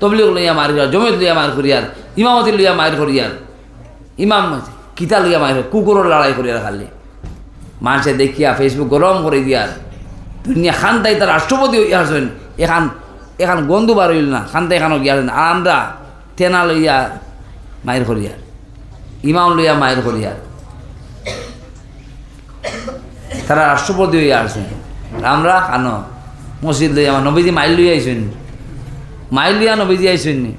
তবলিগ লইয়া মার করিয়ার জমিত লইয়া মার করিয়ার ইমামতি লইয়া মার করিয়ার ইমাম কিতা লইয়া মার কুকুরের লড়াই করিয়ার খালি। মানুষে দেখিয়া ফেসবুক গরম করে দিয়ার দুনিয়া খান্তাই তার রাষ্ট্রপতি হইয়া আসেন এখান এখান গন্ধু বার হইল না খান্তা এখানও গিয়াছেন আর আমরা তেনা লইয়া মায়ের করিয়ার ইমাম লইয়া মায়ের করিয়ার তারা রাষ্ট্রপতি হইয়া আসেন আমরা খানো মসজিদ লইয়া, নবীজি মাইল লইয়া আইসেন। মাইল লইয়া নবীজি আইসেন নি?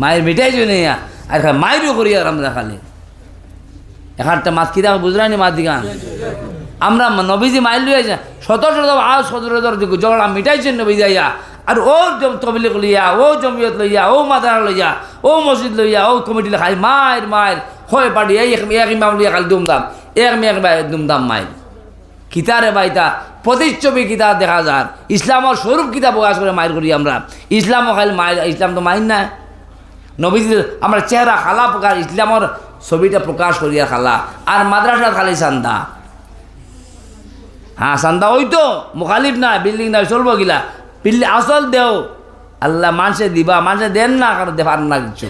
মায়ের মিটাইছেন ইয়া? আর খালি মায়েরও করিয়ার আমরা খালি। এখানটা মাত কিতা বুঝলানি মাত দিগান আমরা নবীজি মাইল লইয়া যাই শত শত আজ সদর ঝগড়া মিটাইছেন নবীজি আইয়া। আর ও তবলিক লইয়া ও জমিয়ত লইয়া ও মাদার লইয়া ও মসজিদ লইয়া ও কমিটি খাই মায়ের মায়ের হয় পাড়ি এক ইমাম লইয়া খালি দুমদাম। এক মেয়ে বাই দুমদাম মায়ের কিতারে বাইতা প্রতিচ্ছবি কিতা দেখা যার ইসলামের স্বরূপ কিতাব প্রকাশ করে মায়ের করি আমরা। ইসলামও খালি মায়ের ইসলাম তো মাইন না নবীজি আমরা চেহারা খালা প্রকাশ, ইসলামের ছবিটা প্রকাশ করিয়া খালা। আর মাদ্রাসা খালি চান্দা। হ্যাঁ চান্দা ওই তো, মুখালিফ না বিল্ডিং না চলবো গিলা বিল্ডিং, আসল দেও। আল্লাহ মানুষে দিবা, মানুষে দেন না, কারণ দেবার না কিছু।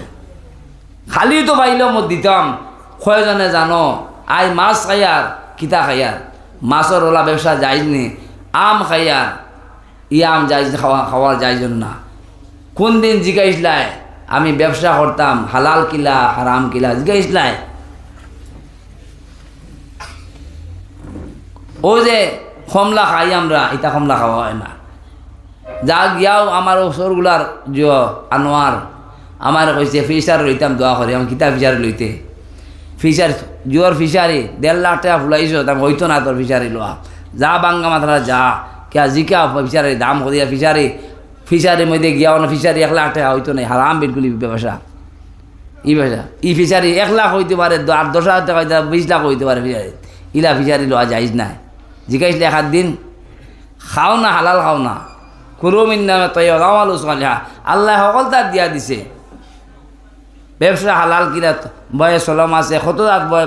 খালি তো পাইলেও মই দিতাম, কয়জনে জানো? আই মাছ খাইয়ার, কিতা খাইয়ার। মাছের ওলা ব্যবসা যাইনি আম খাইয়ার ই আম যাই খাওয়া খাওয়ার যাইজন না কোন দিন জিগাইসলাই আমি ব্যবসা করতাম, হালাল কিলা, হারাম কিলা জিগাইসলাই ও যে কমলা খাই আমরা ইটা কমলা খাওয়া হয় না। যা গিয়াও আমার ওসরগুলার যে আনোয়ার আমার কইছে ফিশার লইতাম দোয়া করে আমি কিতা ফিশারি লইতে। ফিশার জোর ফিশারি, দেড় লাখ টাকা ফুলাইছো তার হইতো না তোর ফিশারি লোয়া যা বাঙ্গা মাথারা যা কে জিকা ফিশারি, দাম করিয়া ফিশারি, ফিশারির মধ্যে গিয়াও না ফিশারি এক লাখ টাকা হইতো না হারাম বিলকুল ব্যবসা। ই ব্যবসা। ই ফিশারি এক লাখ হইতে পারে আর দশ হাজার টাকা হইতে বিশ লাখ হইতে পারে ফিশারি। ইলা ফিশারি লোয়া যাইজ নাই। জিকাইছিলে এক হাত দিন, খাও না, হালাল খাও না। কুরুমিন নামে তৈ আমাল সালিহা। আল্লাহ সকল তার দিয়া দিছে। ব্যবসা হালাল কিনা বয়ে সলম আছে, কত রাত বয়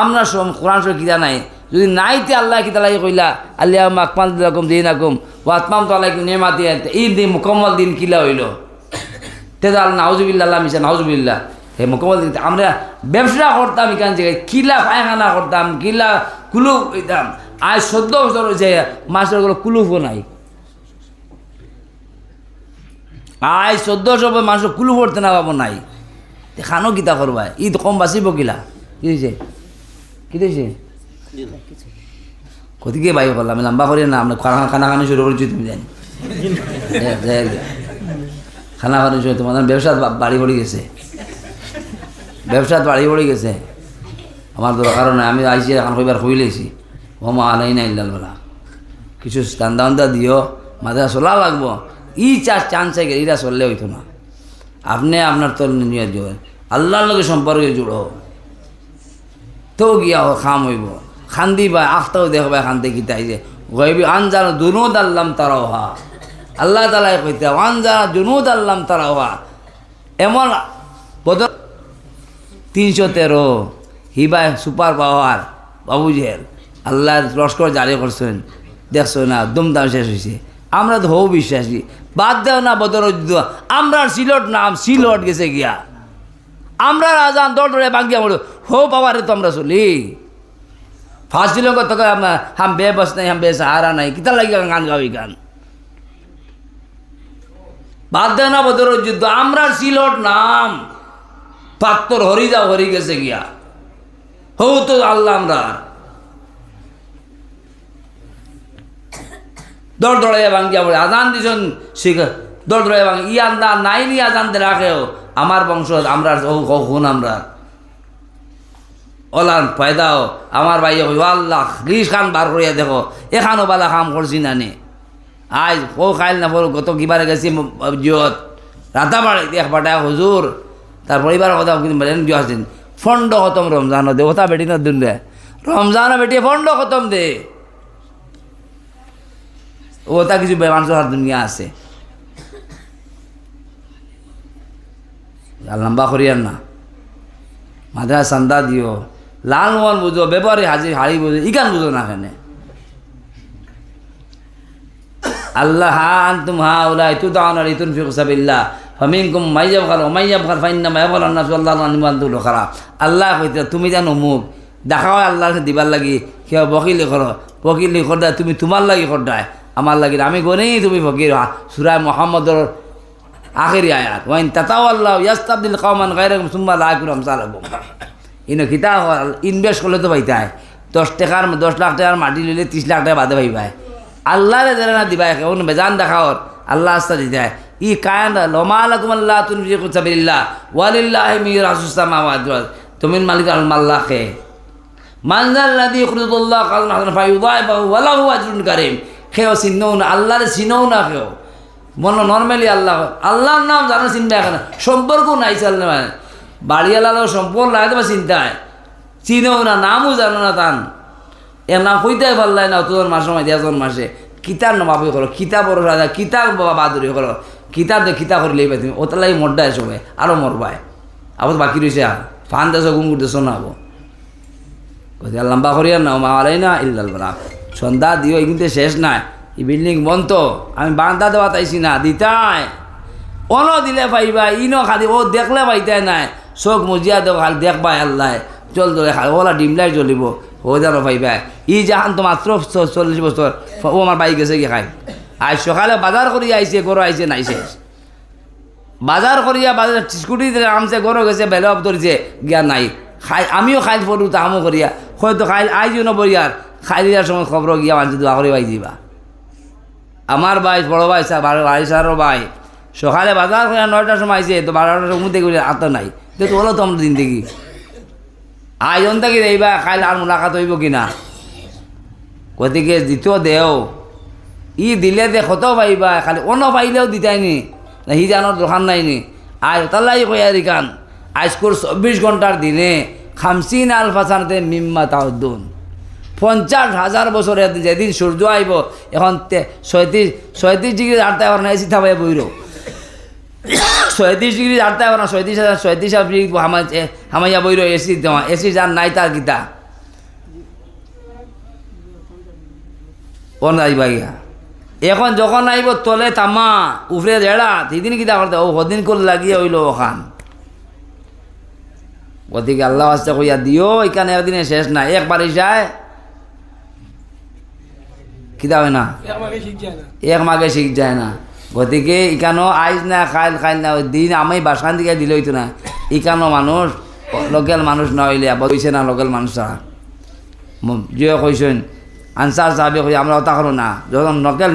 আমরা সম কোরআন শরীফ কিনা নাই? যদি নাইতে আল্লাহ কিতা লাগে কইলা আল্লাহ আকমান দিলাকুম দিন আকুম ও আত্মাম তো আল্লাহ নেমাতি এই দিন মুকম্মল দিন কিলা হইল? তেদা আল্লাহ নাউজুবিল্লা আল্লাহ মিশা নাউজুবিল্লা হে মুকম্মল দিন আমরা ব্যবসা করতাম এখান থেকে, কিলা পায়খানা করতাম, কিলা কুলুপ হইতাম। আজ চোদ্দ বছর হয়েছে মাসেরগুলো কুলুপও নাই। আজ চোদ্দশো মানুষ কুলু পড়তে না পাবো নাই। তে খানো কিতা করবা? তো কম বাঁচিব কিলা? কি হয়েছে কি হয়েছে কতিকে বাই করলাম লম্বা করি না আমরা খানা খানা খানো শুরু করেছি তুমি জানি। খানা খানি শুরু তোমাদের ব্যবসা বাড়ি পড়ে গেছে। ব্যবসা বাড়ি পড়ে গেছে। আমার তো কারণে আমি আইসি এখন কইবার কই লেছি। ও মা, আলাই না ইল্লাল বলা। কিছু কান্দা আন্দা দিও মাথা চলা লাগবো। ই চার চান্স এরা চললে হইতো না আপনি আপনার তো নিয়ে দিও আল্লাহর লোকের সম্পর্কে জুড়ো তো গিয়া ও খাম হইব। খান্দি বা আখতাও দেখবা খান্দি কিতাই যে গইবি আনজানো দুনুদ আল্লাম তারাও হা আল্লাহ তালাই কইতে, আনজানা জুনুদ আল্লাম তারাও হা এমন বদল তিনশো তেরো হিবায় সুপার পাওয়ার বাবু জেল আল্লাহ লস্কর জারি করছেন। দেখছ না, দুমদাম শেষ হয়েছে আমরা তো হও বিশ্বাসী। বাদ দেও না বদর আমরা সিলট নাম সিলট গেছে গিয়া। আমরা রাজান দৌড় বাঙ্গিয়া মরো। হো পাওয়ারে তো আমরা চলি ফার্স্ট তোকে আমরা হাম বেবস নাই, হাম বেসাহারা নাই। কিতা লাগিয়া গান গাবি গান? বাদ দেও না যুদ্ধ আমরা সিলট নাম পাত্তর হরি যাও হরি গেছে গিয়া। হৌ তো আল্লাহ আমরা দৌড় দৌড়াইয়া ভাঙ্গিয়া বলে, আজান দিছন শিখ দৌড় দৌড়াইয়া ভাঙ ই আন্দা নাই নি আজান দে রাখেও, আমার বংশ আমরা ও খুন আমরা? ওলান ফায়দাও আমার ভাই কই, আল্লাহ লিস খান বার করিয়া দেখো, এখানো বালা কাম করছি না নে। আজ ও খাইল না বল গত কিবারে গেছি জিয়ত রাতা বাড়ে, দেখ বাটায় হুজুর। তার পরিবারের কথা কিন্তু বলেন আসছেন ফন্ড খতম রমজান দে ওটা বেটি না দিন রে রমজান বেটি ফন্ড খতম দে। ওটা কিছু মানুষের হাত দুনিয়া আছে। লম্বা করিয়ার না। মাদ্রা চান্দা দিও। লাল মন বুঝো ব্যাপারে হাজির, হাড়ি বুঝো ইকান বুঝো না কেনে? আল্লাহ হা আন্তুম হা উলাই তু দাওয়ান আর ইতুন ফিকুসাবিল্লা ফামিনকুম মাইজাব খাল মাইজাব খাল ফাইন্না মায়াবল আন্না আল্লাহ নিবান্তুল খারাপ আল্লাহ কইতে, তুমি জানো মুখ দেখা হয় আল্লাহকে দিবার লাগি কেউ বকিলি করো বকিলি করদায় তুমি তোমার লাগি করদায় আমার লাগি আমি গনেই তুমি ফকির সুরায় মোহাম্মদর আখেরি আয়াত। ওয়াইন তাতাও আল্লাহ ইয়াস্তাবদিল কওমান গায়রাকুম সুম্মা লা ইয়াকুম আমসালাকুম। ইনো কিতা ইনভেস্ট করলে তো পাইতাই। দশ টাকার দশ লাখ টাকার মাটি লইলে ত্রিশ লাখ টাকা বাদে পাইবাই। আল্লাহরে যারা না দিবাই কেমন বেজান দেখাও আল্লাহ আস্তা দিতাই ই কায়ন লমালাকুম আল্লাহ তুনফিকু সাবিলিল্লাহ। ওয়ালিল্লাহি সামাওয়াতি ওয়াল। তুমিন মালিক আল মাল্লাহে মানজাল্লাযী ইখরিদুল্লাহ কাযুন হাসান ফায়ুদাইফাহু ওয়া লাহু আজরুন কারীম। খেও চিনও না, আল্লাহরে চিনও না খেও। মনে নর্মালি আল্লাহ আল্লাহর নাম জানো চিন্তা এখন। সম্পর্ক নাই চাল্লে মানে বাড়িওয়ালারও সম্পর্ক লাগে তোমার চিন্তায়। চিনেও না, নামও জানো না তান। এর নাম কইতে পারলাই না তোর মাসে মাই দেজন মাসে। কিতার নাম নবাবই করো কিতা বড় রাজা কিতা বাবা বাদুরি করো কিতা দে কিতা করলেই পাই তুমি লাগে মরডায় সবাই আরও মরবাই আবার বাকি রয়েছে আর। ফান দেশ গুম করতেছ না আবো। লম্বা করিয়া না মারাই না ইল্লাল বলা সন্ধ্যা দিও কিন্তু শেষ নাই। এই বিল্ডিং বন্ধ। আমি বান্ধা দেওয়া তাইছি না, দিতাই। অন দিলে পাইবা ইনো খালি, ও দেখলে পাইতাই নাই। চোখ মজিয়া দেও, খালি দেখবাই আল্লাহ। জল জলে খালি, ওলা ডিমলাই জ্বলিব। ও জানো পাইবা। ই যাহান তো মাত্র চল্লিশ বছর ও আমার বাইক গেছে কি খাই? আজ সকালে বাজার করি আইছে গরু আইছে, নাই বাজার করিয়া বাজার স্কুটি আমছে গরু গেছে বেলব ধরছে গিয়া নাই। খাই আমিও খাইল পড়ু তাহামো করিয়া হয়তো খাইল আইজিও নবরিয়ার খাইলিয়ার সময় খবর গিয়া মানুষ দোয়া করে পাই দিবা আমার ভাই, বড় ভাই স্যার বারো ভাই ভাই, সকালে বাজার করে নয়টার সময় আইছে, তো বারোটার সময় মধ্যে গেলে নাই। তো তো হলো তো আমরা দিন দেখি আয়োজন থাকি এইবা খাইল আর মোলাকাত হইব কিনা? গতিকে দ্বিতীয় দেও। ই দিলে দে কত পাইবা, খালি অন্য পাইলেও দিতাইনি না হি জানোর দোকান নাইনি আজ তাল্লাই কয়ারি কান আজকুর চব্বিশ ঘণ্টার দিনে খামসিন আলফা সানতে মিম্মা তাউদ্দুন। পঞ্চাশ হাজার বছরে যেদিন সূর্য আইব এখন ছয়ত্রিশ ছয়ত্রিশ ডিগ্রি আটতে পারে না এসি থাবাই বইর ছয়ত্রিশ ডিগ্রি আটতে পারে না ছয়ত্রিশ হাজার ছয়ত্রিশ ডিগ্রি হামাই হামাইয়া বইর এসি দেওয়া এসি যার নাই তার গীতা এখন যখন আইব তলে তামা উফরে জেড়া সেদিন কিতা করতে ও সদিন করে লাগিয়ে হইল ওখান গতিকে আল্লাহ আস্তে কইয়া দিও এখানে একদিনে শেষ না একবার যায়। কিতা না? এক মাগে শিখ যায় না। গতিকে ইকানো আইজ না, খাইল খাইল না দিন আমি বাসান দিকে দিলে হইতো না। ইকানো মানুষ, লোকাল মানুষ না হইলে বইছে না লোকাল মানুষরা। জিও কইছেন, আনসার সাহেবে কই আমরা ওটা করো না। যখন নকেল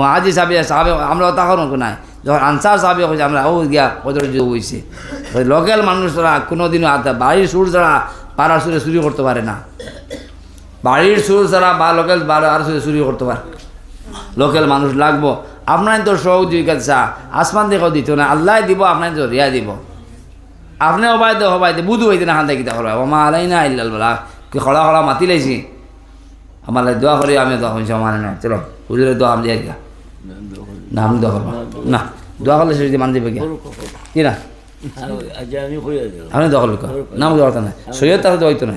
মহাজি সাহেবে সাহেবে আমরা ওটা করো নাই যখন আনসার সাহেবে কইছে, আমরা ও গিয়া যে হইছে। লোকাল মানুষরা কোনোদিনও বাড়ির সুর ছাড়া পাড়ার সুরে চুরি করতে পারে না। বাড়ির সুর ছাড়া বা লোকাল আর সুরে চুরি করতে পারে। লোকাল মানুষ লাগবো। আপনার তো সহযোগিতা চা। আসমান দেখো দিত না আল্লাহ দিব আপনার তো রিয়া দিব। আপনি হবাই দে হবাই দে বুধু হইতে না হান দেখি তাহলে আমা আলাই না ইল্লাল বলা। কি খড়া খড়া মাতি লাইছি আমার দোয়া করি আমি দোয়া করছি আমার না চলো হুজুরের দোয়া আমি গা না আমি দোয়া করব। না দোয়া করলে সে মান দেবে কি? না? আজ আমি কই দিলাম। আপনি দোয়া না নাই। সৈয়দ তাহলে দোয়া হইতো না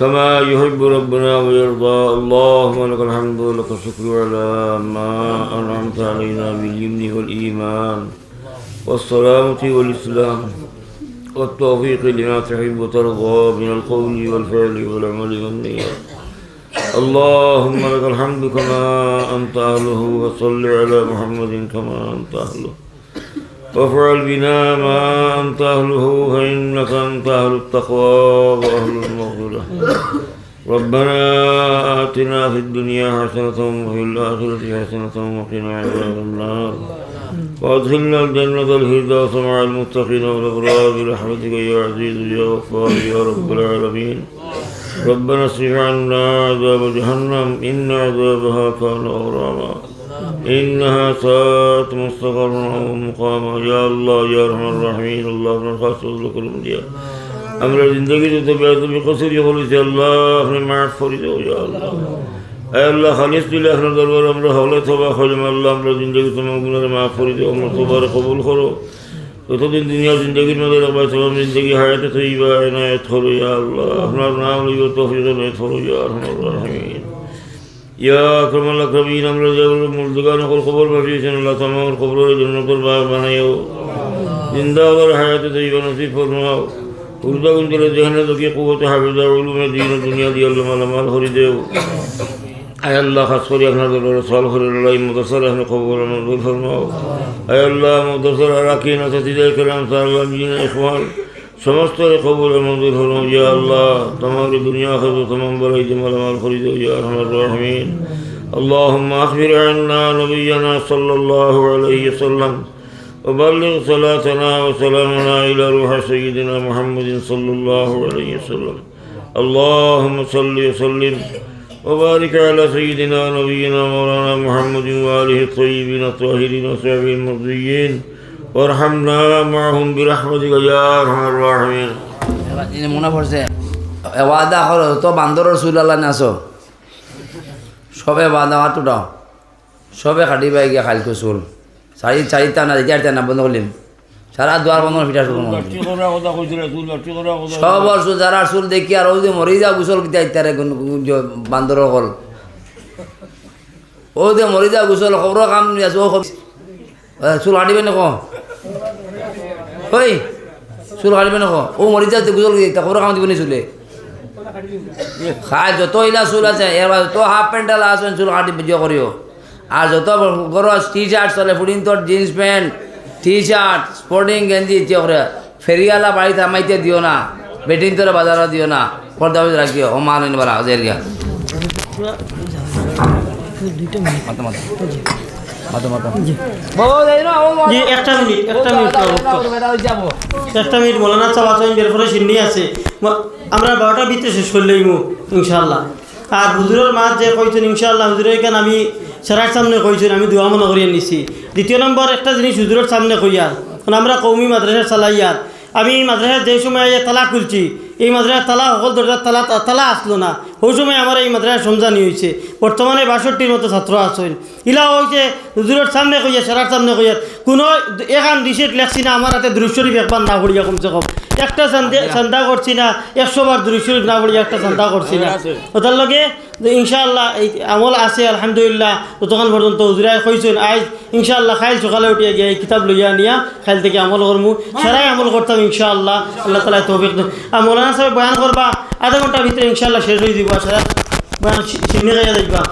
كما يحب ربنا ويرضى. اللهم لك الحمد ولك الشكر على ما أنعمت علينا باليمن والإيمان والسلامة والإسلام والتوفيق لما تحب وترضى من القول والفعل والعمل والنيات اللهم لك الحمد كما أنت أهله وصل على محمد كما أنت أهله. وافعل بنا ما أنت أهله فإنك أنت أهل التقوى وأهل المغفرة. ربنا آتنا في الدنيا حسنة وفي الآخرة حسنة وقنا عذاب النار. وأدخلنا الجنة الفردوس مع المتقين والأبرار برحمتك يا عزيز يا غفار يا رب العالمين. ربنا اصرف عنا عذاب جهنم إن عذابها كان غراما. إنها ساءت مستقرا ومقاما يا الله يا أرحم الراحمين اللهم خاص لك المديا আমরা জিন্দগি যত বেদবি কসুরি বলেছি আল্লাহ আপনি মাফ করে দেও ইয়া আল্লাহ আয় আল্লাহ খালিস দিলে আপনার দরবার আমরা হলে থবা হইলাম আল্লাহ আমরা জিন্দগি তোমার গুণারে মাফ করে দেও আমরা তোবার কবুল করো যতদিন দুনিয়া জিন্দগির মধ্যে রাখবা তোমার জিন্দগি হায়াতে তৈবা এনায়ত করো ইয়া আল্লাহ আপনার নাম লইব তৌফিক এনায়ত করো ইয়া আরহামার রাহিমিন আকরাম আক্রামিন আমরা যেগুলো মুলদগান সকল খবর পাঠিয়েছেন আল্লাহ তোমার খবরের জন্য তোর বা বানাইও জিন্দা আবার হায়াতে তৈবা নসিব ফরমাও। উর্দা গুঞ্জলে যেখানে তোকে কুবতে হাফিজা উলুমে দিন ও দুনিয়া দিয়ে আল্লাহ মালামাল হরি দেও। আয় আল্লাহ, খাস করি আপনার দরবারে সল করে লড়াই মদরসার আপনি খবর মঞ্জুর ফরমাও। আয় আল্লাহ মদরসার রাখিন আসাদিদাই কালাম সাল্লাম জিন, ইখওয়ান। সমস্ত খবর মঞ্জুর ফরমাও ইয়া আল্লাহ তোমার দুনিয়া খাজো তমাম বলাই জমাল মাল করি দেও ইয়া রহমান রহমিন اللهم أخبر عنا نبينا صلى الله عليه وسلم وبلغ صلاتنا وسلامنا إلى روح سيدنا محمد صلى الله عليه وسلم اللهم صل وسلم وبارك على سيدنا نبينا مولانا محمد وآله الطيبين الطاهرين وصحبه المرضيين وارحمنا معهم برحمتك يا أرحم الراحمين এবার যিনি মনে পড়ছে এ ওয়াদা করো তো বান্দরের চুল আল্লাহ নাচো সবে বাদা হাতুটাও সবে খাটি পাই গিয়া খালতো চুল চারি চারিটা না চারিটা না বন্ধ করলিম সারা দুয়ার বন্ধ ফিটা শুরু সবর চুল যারা চুল দেখি আর ওই যে মরি যা গুসল কিতা ইত্যারে বান্দর হল ও যে মরি যা গুসল খবর কাম আছে ও খবর- এ, চুল হাঁটিবে না কো ওই চুল কাটবে না কো। ও মরি যা গুসল কিতা খবর কাম দিবে না চুলে? খায় যত ইলা চুল আছে এবার যত হাফ প্যান্ট এলা আছে চুল কাটি বিজয় করিও। আর যত গরজ টি শার্ট চলে ফুডিং তোর jeans pant T shirt sporting গেঞ্জি ইচ্ছে করে। ফেরিয়ালা বাড়িতে আমাইতে দিও না বেটিং তোরে বাজারে দিও না পর্দা রাখিও। ও মান এনে বলা জি। একটা মিনিট একটা মিনিট যাব একটা মিনিট মৌলানা বের করে সিন্নি আছে। ম- আমরা বারোটা ভিতরে শেষ করলেই মু ইনশাল্লাহ আর হুজুরের মাছ যে কইছেন ইনশাল্লাহ হুজুরের এখান আমি সেরার সামনে কইছেন আমি দোয়া মনে করিয়ে নিছি। দ্বিতীয় নম্বর একটা জিনিস হুজুরের সামনে কইয়ার কারণ আমরা কৌমি মাদ্রাসা চালাইয়ার আমি এই মাদ্রাসার যে সময় তালা খুলছি এই মাদ্রাসার তালা সকল দরজার তালা তালা আসলো না। ওই সময় আমার এই মাদ্রাসা সমঝানি হয়েছে বর্তমানে বাষট্টির মতো ছাত্র আছেন। ইলা হয়েছে হুজুরের সামনে কইয়া, সেরার সামনে কইয়া, কোনো এখান রিসেট লেখছি না, আমার হাতে দুরুশ্বরী একবার না করিয়া কমসে কম। একটা চান্দা চান্দা করছি না একশো বার দুরুশ্বরী না পড়িয়া একটা চান্দা করছি না। ওটার লগে যে ইনশাআল্লাহ এই আমল আছে আলহামদুলিল্লাহ ততক্ষণ পর্যন্ত হুজুরাই কইছেন আজ ইনশাআল্লাহ খাইল সকালে উঠিয়া গিয়ে এই কিতাব লইয়া নিয়া খাইল থেকে আমল করমু। সেরাই আমল করতাম ইনশাআল্লাহ। আল্লাহ তালা তৌফিক। আর মৌলানা সাহেব বয়ান করবা আধা ঘণ্টার ভিতরে ইনশাআল্লাহ শেষ হয়ে দিব সেরা বয়ান সিনে গাইয়া দেখবা